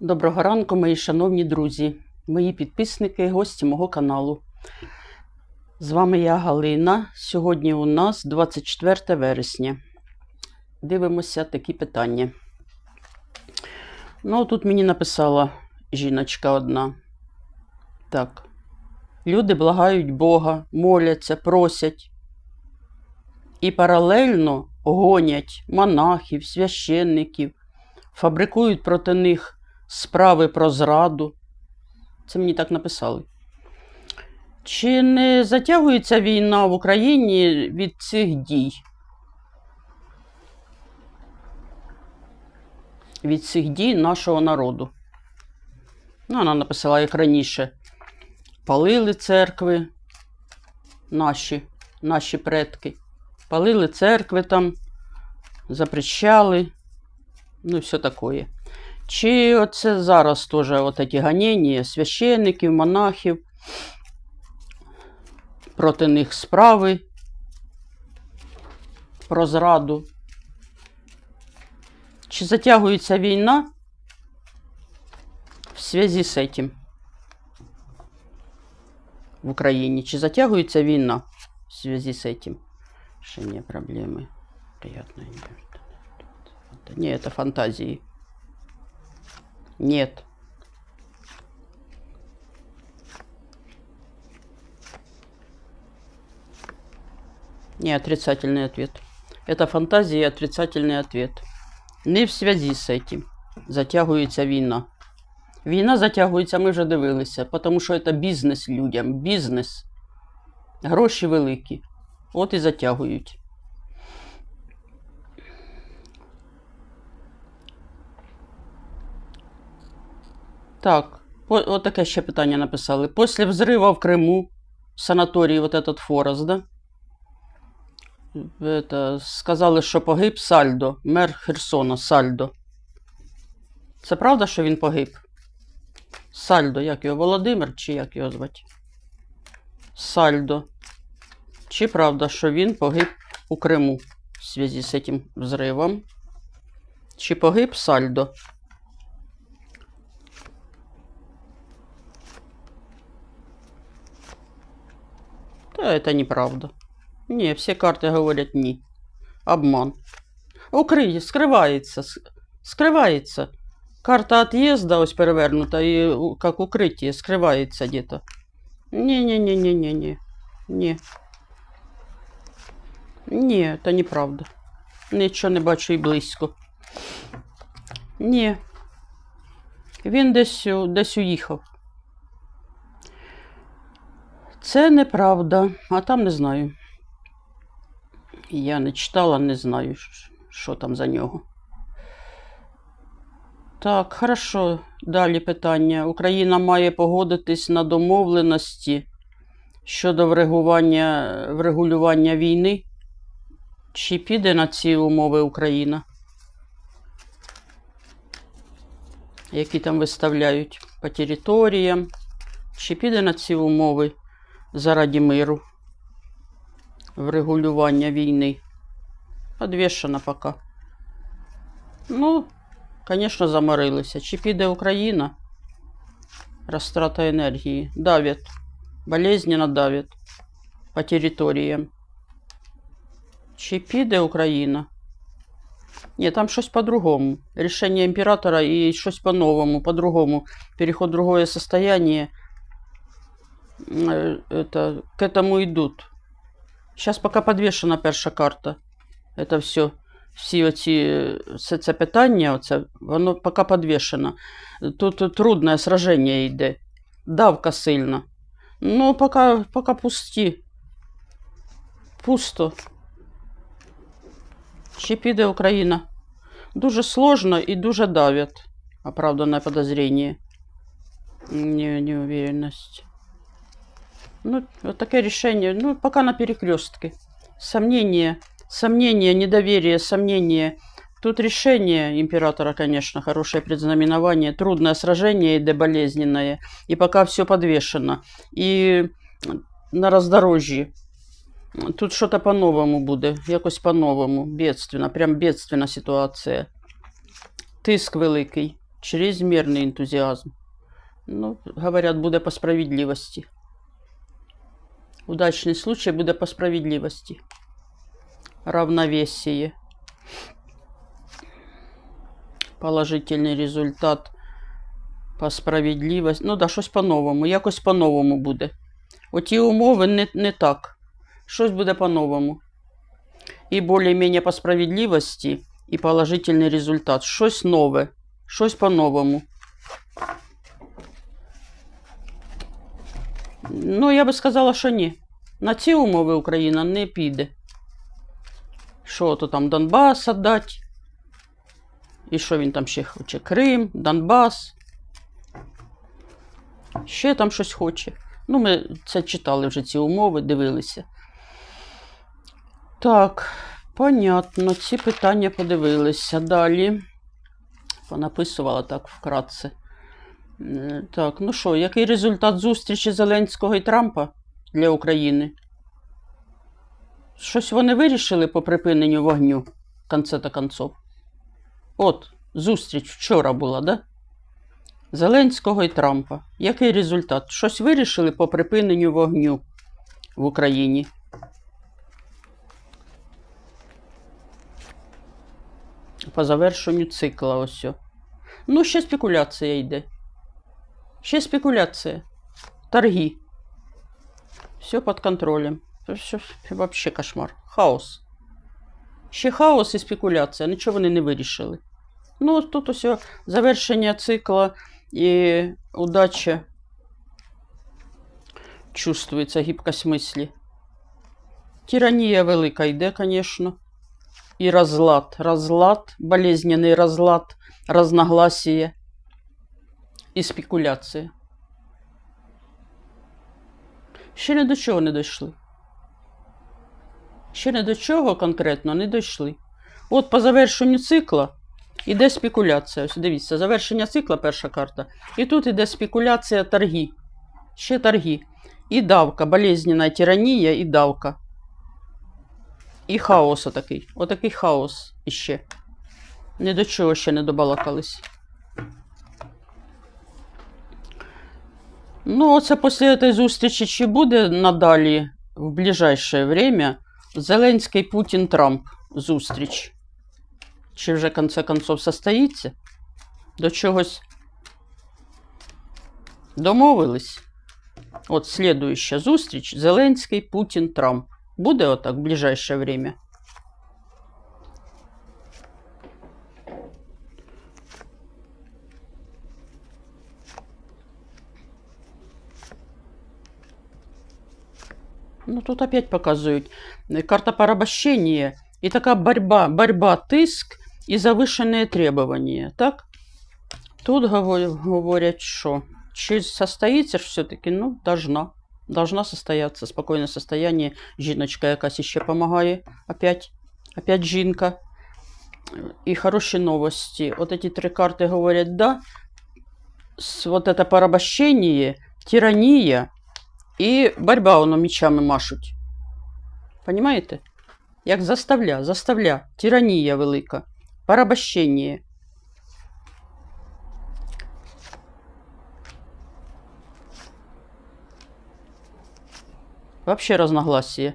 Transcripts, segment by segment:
Доброго ранку, мої шановні друзі, мої підписники, гості мого каналу. З вами я Галина. Сьогодні у нас 24 вересня. Дивимося такі питання. Ну, тут мені написала жіночка одна. Так. Люди благають Бога, моляться, просять. І паралельно гонять монахів, священників, фабрикують проти них справи про зраду. Це мені так написали. Чи не затягується війна в Україні від цих дій? Від цих дій нашого народу. Ну, вона написала, як раніше. Палили церкви наші, наші предки. Палили церкви там, запрещали, ну і все таке. Чи оце зараз теж от ці ганення священників, монахів, проти них справи про зраду? Чи затягується війна в зв'язку з цим в Україні? Чи затягується війна в зв'язку з цим? Решение проблемы. Приятно. Не, это фантазии. Нет. Не отрицательный ответ. Это фантазия и отрицательный ответ. Не в связи з этим затягується війна. Війна затягується, ми вже дивилися, тому що це бізнес людям. Бізнес. Гроші великі. От і затягують. Так, от таке ще питання написали. Після взрива в Криму, в санаторії, вот этот Форос, да? Это, сказали, що погиб Сальдо, мер Херсона, Сальдо. Це правда, що він погиб? Сальдо, як його Володимир, чи як його звати? Сальдо. Чи правда, що він погиб у Криму в зв'язку з цим взривом? Чи погиб Сальдо? это неправда. Не, все карты говорят ні. Обман. Укриє, скривається. с- Скривається. Карта отъезда ось перевернута, і у- як укриття, скривається где-то. Не-не-не-не-не-не. Не. Ні, це неправда. Нічого не бачу і близько. Ні. Він десь, у- десь уїхав. Це неправда, а там не знаю. Я не читала, не знаю, що там за нього. Так, хорошо. Далі питання. Україна має погодитись на домовленості щодо врегулювання, врегулювання війни. Чи піде на ці умови Україна? Які там виставляють по територіям? Чи піде на ці умови заради миру? Врегулювання війни? Подвішена поки. Ну, звісно, заморилися. Чи піде Україна? Розтрата енергії. Давять. Болезненно давять по територіям. Чи піде Україна? Ні, там щось по-другому. Рішення імператора і щось по-новому, по-другому. Переход в другое состояние. Э, Это, к этому идут. Сейчас поки подвішена перша карта. Это все. Всі оці, все це питання, оце, воно поки подвішено. Тут трудне сраження йде. Давка сильна. Ну, поки, поки пусті. Пусто. Чи піде Україна? Дуже сложно і дуже давят. Оправданное подозрение. Не, неуверенность. Ну, вот такое решение. Ну, пока на перекрестке. Сомнения, сомнения, недоверие, сомнения. Тут решение императора, конечно, хорошее предзнаменование. Трудное сражение и болезненное. И пока все подвешено. И на роздорожжі. Тут що-то по-новому буде, якось по-новому, бедственно, прям бедственна ситуація. Тиск великий. Чрезмірний ентузіазм. Ну, говорят, буде по справедливості. Удачний случай буде по справедливості. Равновесие. Положительний результат по справедливості. Ну да, щось по-новому. Якось по-новому буде. Оті умови не, не так. Щось буде по-новому. І більш-менш по справедливості, і положительний результат. Щось нове. Щось по-новому. Ну, я би сказала, що ні. На ці умови Україна не піде. Що то там Донбас віддати? І що він там ще хоче? Крим, Донбас. Ще там щось хоче. Ну, ми це читали вже ці умови, дивилися. Так, понятно, ці питання подивилися. Далі. Понаписувала так вкратце. Е, Так, ну що, який результат зустрічі Зеленського і Трампа для України? Щось вони вирішили по припиненню вогню конце та концов. От, зустріч вчора була, да? Зеленського і Трампа. Який результат? Щось вирішили по припиненню вогню в Україні? По завершенню цикла ось. Ну, ще спекуляція йде. Ще спекуляція. Торги. Все під контролем. Все, вообще кошмар. Хаос. Ще хаос і спекуляція. Нічого вони не вирішили. Ну, тут ось завершення цикла і удача. Чувствується гибкость мислі. Тиранія велика йде, звісно. І розлад. Розлад, болезненний розлад, разногласія і спекуляція. Ще не до чого не дійшли. Ще не до чого конкретно не дійшли. От по завершенню цикла іде спекуляція. Ось дивіться, завершення цикла перша карта. І тут іде спекуляція торги. Ще торги. І давка, болезненна тиранія і давка. І хаос отакий. Отакий хаос іще. Ні до чого ще не добалакались. Ну, оце після цієї зустрічі чи буде надалі в ближайшее время Зеленський Путін Трамп зустріч? Чи вже в конце концов состоїться? До чогось домовились? От слідуюча зустріч Зеленський Путін Трамп. Буде отак в ближайшее время? Ну, тут опять показывают. э, Карта порабощения и такая борьба, борьба, тиск и завышенные требования. Так? Тут говор- говорят, что чи состоится все-таки, ну, должна. Должна состояться спокойное состояние. Жіночка якась ще помогає. Опять. Опять жінка. И хорошие новости. Вот эти три карты говорят, да, с- вот это порабощение, тирания і борьба воно мечами машуть. Понімаєте? Як заставля, заставля, тиранія велика, порабощення. Вообще разногласие.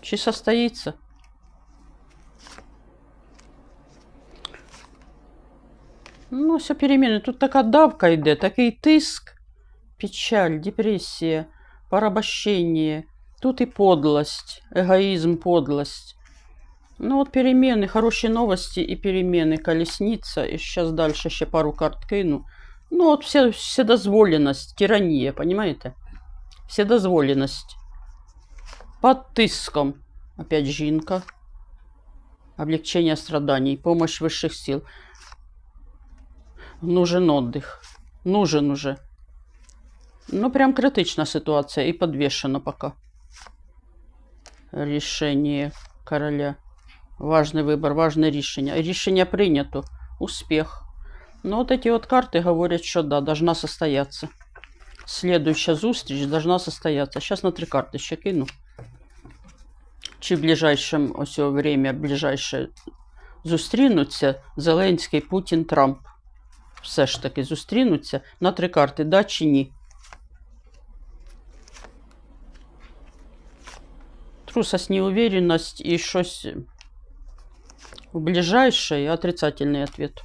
Чи состоится? Ну, все перемены. Тут така давка йде, такий тиск, печаль, депресія, порабощення. Тут і подлость, егоїзм, подлость. Ну, от перемены, хороші новості і перемены. Колесниця. І зараз далі ще пару карт кину. Ну, от вся, вседозволеність, тиранія, понимаете? Вседозволеність. Под тиском. Опять жінка. Облегчение страданий, помощь высших сил. Нужен отдых. Нужен уже. Ну, прям критична ситуація і подвішено пока. Рішення короля. Важный выбор, важное рішення. Рішення прийнято. Успех. Ну, вот эти вот карты говорят, что да, должна состояться. Следующая зустріч должна состояться. Сейчас на три карты ще кину. Чи в ближайшем ось о время, ближайшая зустрінуться Зеленський, Путін, Трамп. Все ж таки зустрінуться на три карти, да чи ні? Трусость, неуверенность и щось в ближайший отрицательный ответ.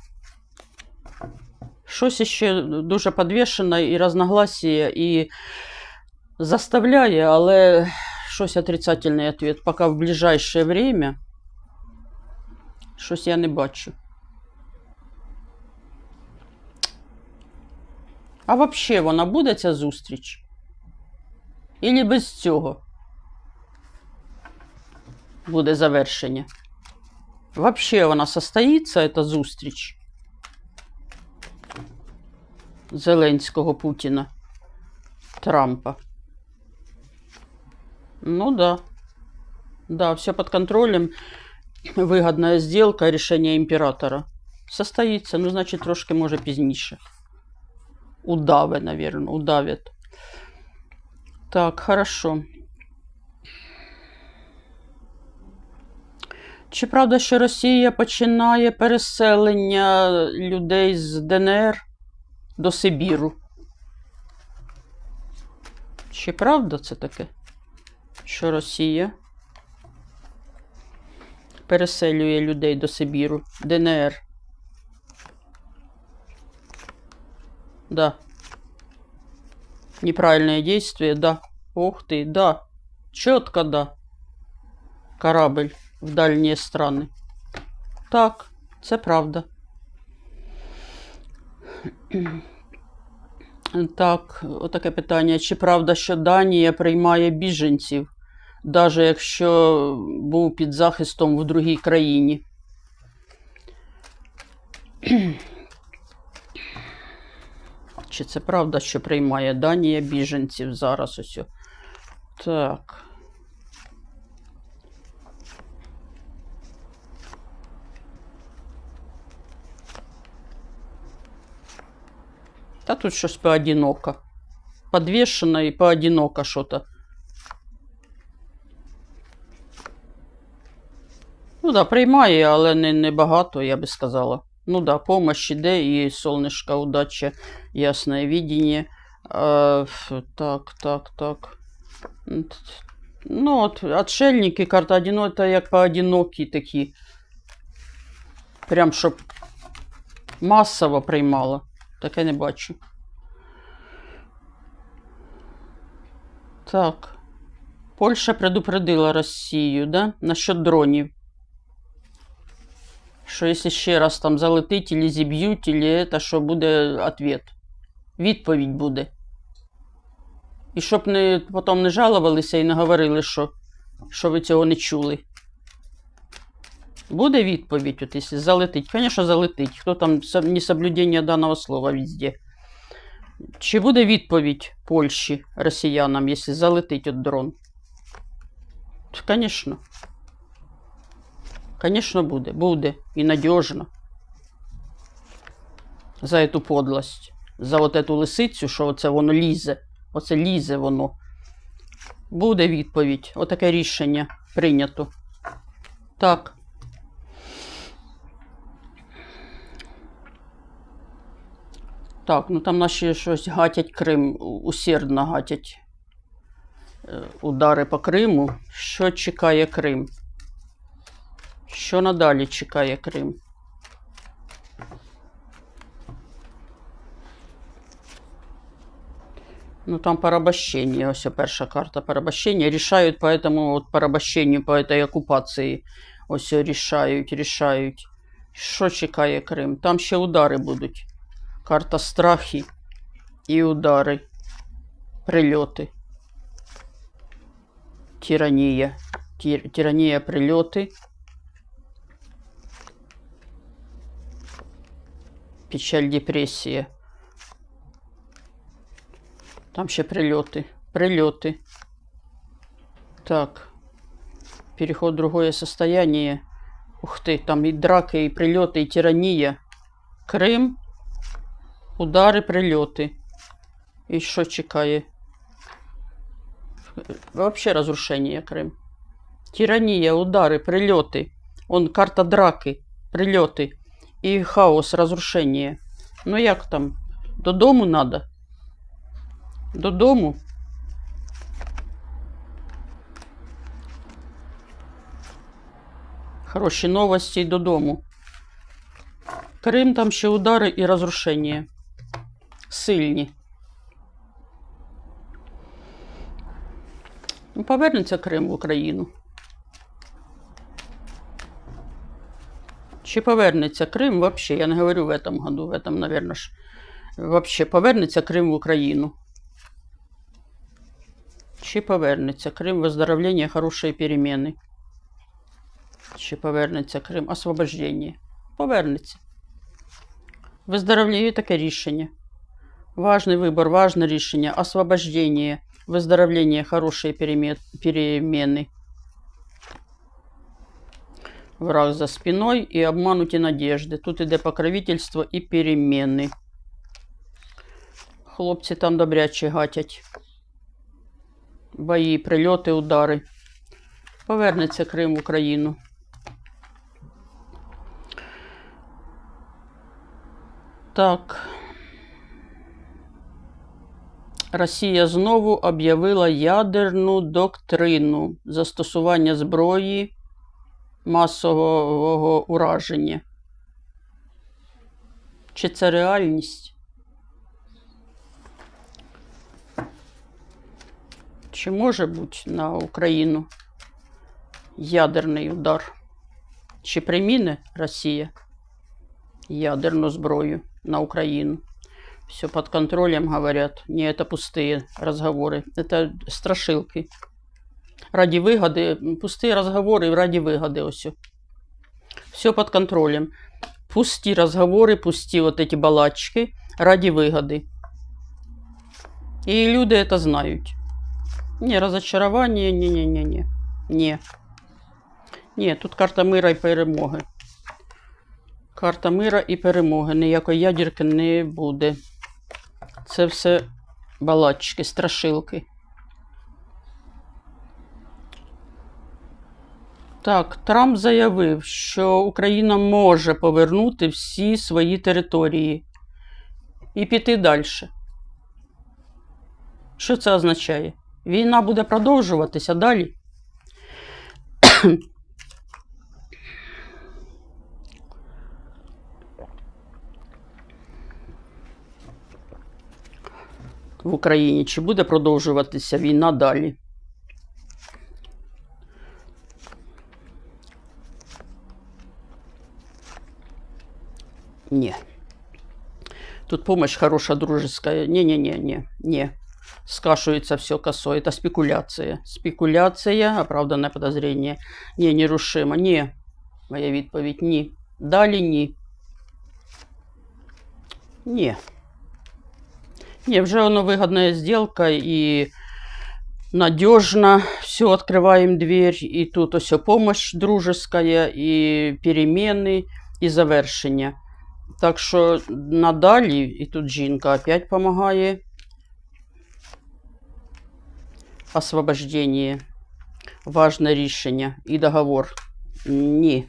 Щось ще дуже підвішене і разногласія, і заставляє, але щось отрицательний ответ. Поки в ближайшее время щось я не бачу. А взагалі вона буде ця зустріч? Ілі без цього буде завершення? Вообще вона состоїться, эта зустріч Зеленського, Путіна, Трампа. Ну да. Да, все под контролем. Выгодная сделка, решение императора. Состоится, ну, значит, трошки може пізніше. Удаве, наверное, удавит. Так, хорошо. Чи правда, що Росія починає переселення людей з ДНР до Сибіру? Чи правда це таке? Що Росія переселює людей до Сибіру, ДНР? Да. Неправильное действие, да. Ух ты, да. Четко, да. Корабль в дальні страни. Так, це правда. Так, отаке питання. Чи правда, що Данія приймає біженців, навіть якщо був під захистом в другій країні? Чи це правда, що приймає Данія біженців зараз ось? Так. Та тут щось поодиноко. Подвешено і поодиноко що-то. Ну да, приймає, але не, не багато, я би сказала. Ну да, помощь іде і солнышко, удача, ясне видіння. Ф- так, так, так. Ну, от, отшельники, карта одино, це як поодинокі такі. Прям щоб масово приймала. Таке не бачу. Так. Польща предупредила Росію, да? Насчет дронів. Що якщо ще раз там залетить, или зіб'ють, или це, що буде ответ. Відповідь буде. І щоб не, потім не жалувалися і не говорили, що, що ви цього не чули. Буде відповідь, от якщо залетить. Звісно, залетить. Хто там со- несоблюдення даного слова везде. Чи буде відповідь Польщі росіянам, якщо залетить от дрон? Звісно. Звісно, буде. Буде. І надіжно. За эту подлость. За от эту лисицю, що оце воно лізе. Оце лізе воно. Буде відповідь. Отаке рішення прийнято. Так. Так, ну там наші щось гатять Крим, усердно гатять е, удари по Криму. Що чекає Крим? Що надалі чекає Крим? Ну, там порабощение, ось перша карта порабощення. Рішають по этому от порабощенню, по этой окупації. Ось рішають, рішають. Що чекає Крим? Там ще удари будуть. Карта страхи і удари. Прильоти. Тиранія. Тір, тиранія, прильоти. Печаль, депресія. Там ще прильоти. Прильоти. Так. Переход в другое состояние. Ух ты, там и драки, и прильоти, и тиранія. Крим. Удари, прильоти. І що чекає? Вообще разрушение Крим. Тиранія, удари, прильоти. Он карта драки. прильоти і хаос, розрушення. Ну як там? Додому треба? Додому? Хороші новості додому. Крим там ще удари і розрушення Сильні. Ну, повернеться Крим в Україну. Чи повернеться Крим вообще? Я не говорю в этом году, в этом, наверное, ж. Вообще повернеться Крим в Україну. Чи повернеться Крим, выздоровление, хорошие перемены. Чи повернеться Крим, освобождення. Повернеться. Виздоровлення таке рішення. Важний вибор, важне рішення. Освобождення, виздоровлення, хороші переме- перемены. Враг за спиною і обмануті надежди. Тут іде покровительство і переміни. Хлопці там добряче гатять. Бої, прильоти, удари. Повернеться Крим в Україну. Так. Росія знову об'явила ядерну доктрину застосування зброї масового ураження. Чи це реальність? Чи може бути на Україну ядерний удар? Чи приміне Росія ядерну зброю на Україну? Все под контролем, говорят. Не, это пустые разговоры. Это страшилки. Ради выгоды. Пустые разговоры ради выгоды. Все. все под контролем. Пусті разговоры, пусті вот эти балачки ради выгоды. И люди это знают. Не, разочарование, не-не-не-не. Не. Ні, тут карта мира і перемоги. Карта мира і перемоги. Ніякої ядерки не буде. Це все балачки, страшилки. Так, Трамп заявив, що Україна може повернути всі свої території і піти далі. Що це означає? Війна буде продовжуватися далі. В Україні, чи буде продовжуватися війна далі? Ні. Тут помощь хорошая, дружеская. Не-не-не-не. Не. Скашивается все косой. Это спекуляция. Спекуляция, оправданное подозрение. Не, нерушимо. Не. Моя відповідь ні. Далі ні. Ні. Не, вже воно выгодная сделка и надежно. Все, открываем дверь. И тут все помощь дружеская, и перемены, і завершення. Так що надалі, і тут жінка опять помогає. Освобождение. Важне рішення. І договор. Ні.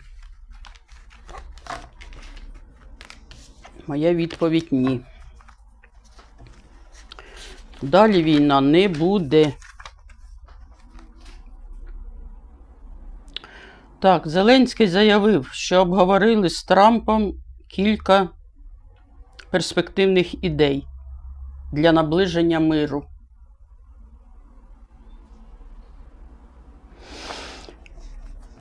Моя відповідь ні. Далі війна не буде. Так, Зеленський заявив, що обговорили з Трампом кілька перспективних ідей для наближення миру.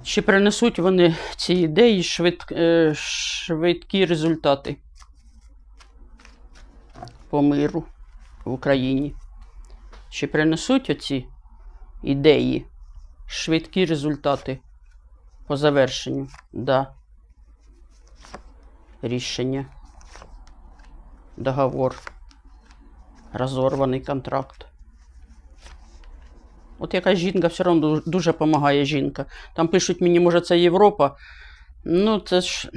Чи принесуть вони ці ідеї швид... е, швидкі результати по миру в Україні? Чи принесуть оці ідеї швидкі результати по завершенню? Да. Рішення. Договор. Розорваний контракт. От якась жінка все одно дуже допомагає жінка. Там пишуть мені, може, це Європа. Ну, це ж.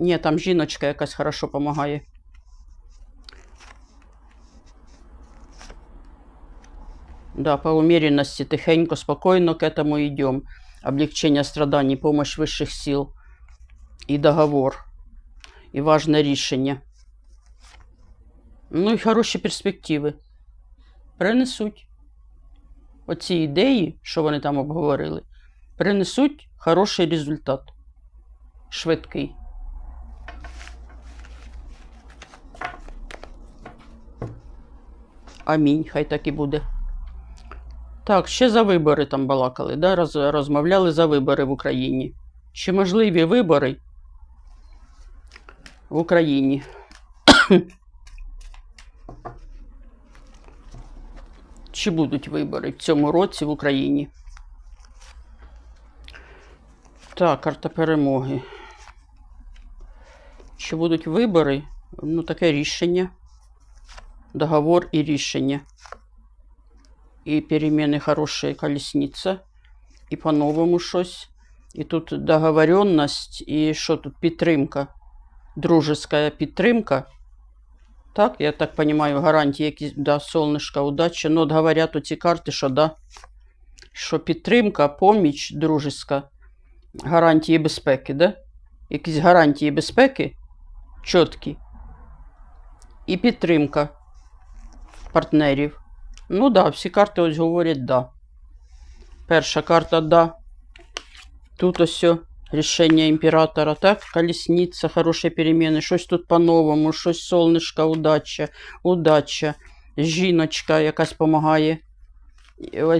Ні, там жіночка якась хорошо допомагає. Да, по умеренности, тихенько, спокойно к этому идем. Облегчение страданий, помощь высших сил. і договор, і важне рішення. Ну і хороші перспективи. Принесуть. Оці ідеї, що вони там обговорили, принесуть хороший результат. Швидкий. Амінь, хай так і буде. Так, ще за вибори там балакали, да? Роз, розмовляли за вибори в Україні. Чи можливі вибори в Україні? Чи будуть вибори в цьому році в Україні? Так, карта перемоги. Чи будуть вибори? Ну, таке рішення. Договор і рішення. І переміни хороші колісниця. І по-новому щось. І тут договоренность, і що тут підтримка. Дружеская підтримка. Так, я так понимаю, гарантії якісь, да, солнышко, удача. Ну, от говорять оці карти, що да. Що підтримка, поміч дружеска, гарантії безпеки, да? Якісь гарантії безпеки чіткі. І підтримка партнерів. Ну да, всі карти ось говорять да. Перша карта да. Тут ось о, рішення імператора, так? Колісниця, хороші переміни, щось тут по-новому, щось солнышко, удача, удача, жіночка якась допомагає.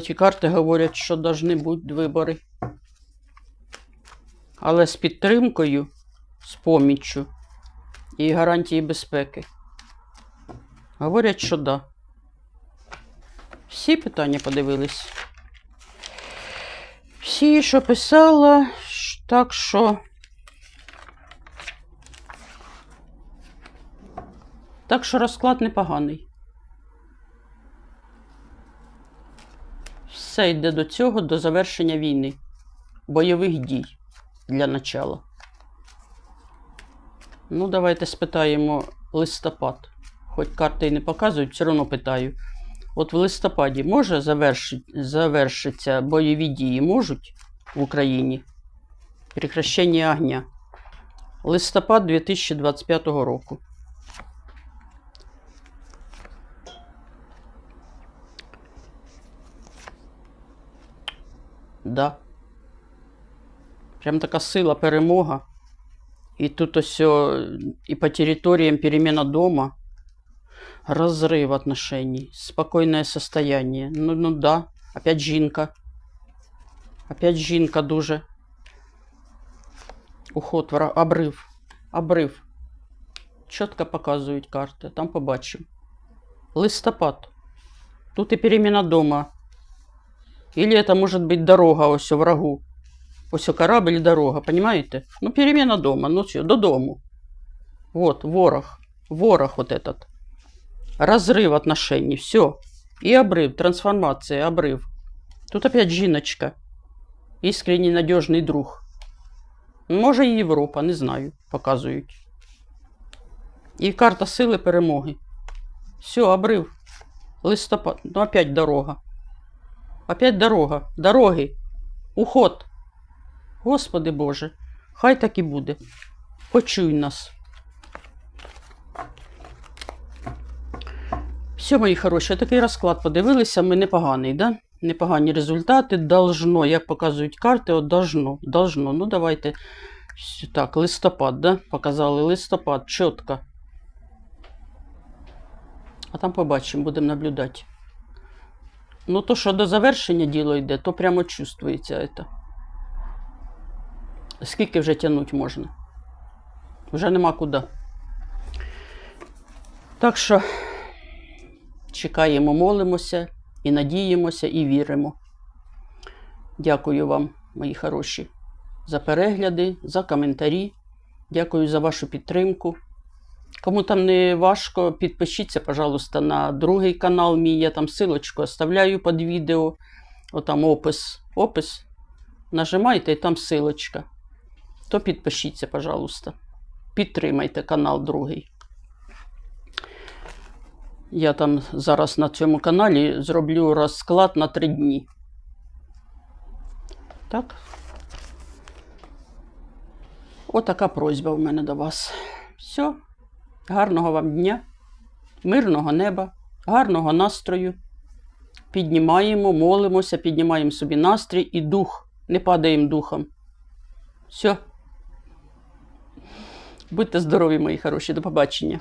Ці карти говорять, що повинні бути вибори. Але з підтримкою, з поміччю і гарантії безпеки. Говорять, що да. Всі питання подивились. Всі, що писала, так що. Так що розклад непоганий. Все йде до цього, до завершення війни, бойових дій для начала. Ну, давайте спитаємо листопад. Хоч карти і не показують, все одно питаю. От в листопаді може завершить, завершиться бойові дії можуть в Україні? Прекращення огня. Листопад 2025 року. Да. Прям така сила, перемога. І тут ось і по територіям перемена дома. Разрыв отношений, спокойное состояние. Ну, ну да, опять жінка. Опять жінка дуже. Уход, вра- обрив. Обрив. Чітко показують карти. Там побачимо. Листопад. Тут і перемена дома. Или это может быть дорога ось у врагу. Ось у корабль і дорога, понимаете? Ну, перемена дома, ну все, додому. Вот, ворог. Ворог вот этот. Разрыв отношений, все. И обрыв, трансформация, обрыв. Тут опять жіночка. Искренний надежный друг. Може і Європа, не знаю, показують. І карта сили перемоги. Все, обрив. Листопад. Ну, опять дорога. Опять дорога. Дороги. Уход. Господи Боже, хай так і буде. Почуй нас. Все, мої хороші, такий розклад подивилися. Ми непоганий, да? Непогані результати. Должно, як показують карти, от должно. Должно. Ну, давайте. Так, листопад, да? Показали листопад, чітко. А там побачимо, будемо наблюдати. Ну, то, що до завершення діло йде, то прямо чувствується це. Скільки вже тягнуть можна? Вже нема куди. Так що чекаємо, молимося і надіємося, і віримо. Дякую вам, мої хороші, за перегляди, за коментарі. Дякую за вашу підтримку. Кому там не важко, підпишіться, пожалуйста, на другий канал мій. Я там силочку оставляю під відео. Отам опис. Опис. Нажимайте і там силочка. То підпишіться, пожалуйста. Підтримайте канал другий. Я там зараз на цьому каналі зроблю розклад на три дні. Так. Отака просьба в мене до вас. Все. Гарного вам дня, мирного неба, гарного настрою. Піднімаємо, молимося, піднімаємо собі настрій і дух. Не падаємо духом. Все. Будьте здорові, мої хороші. До побачення.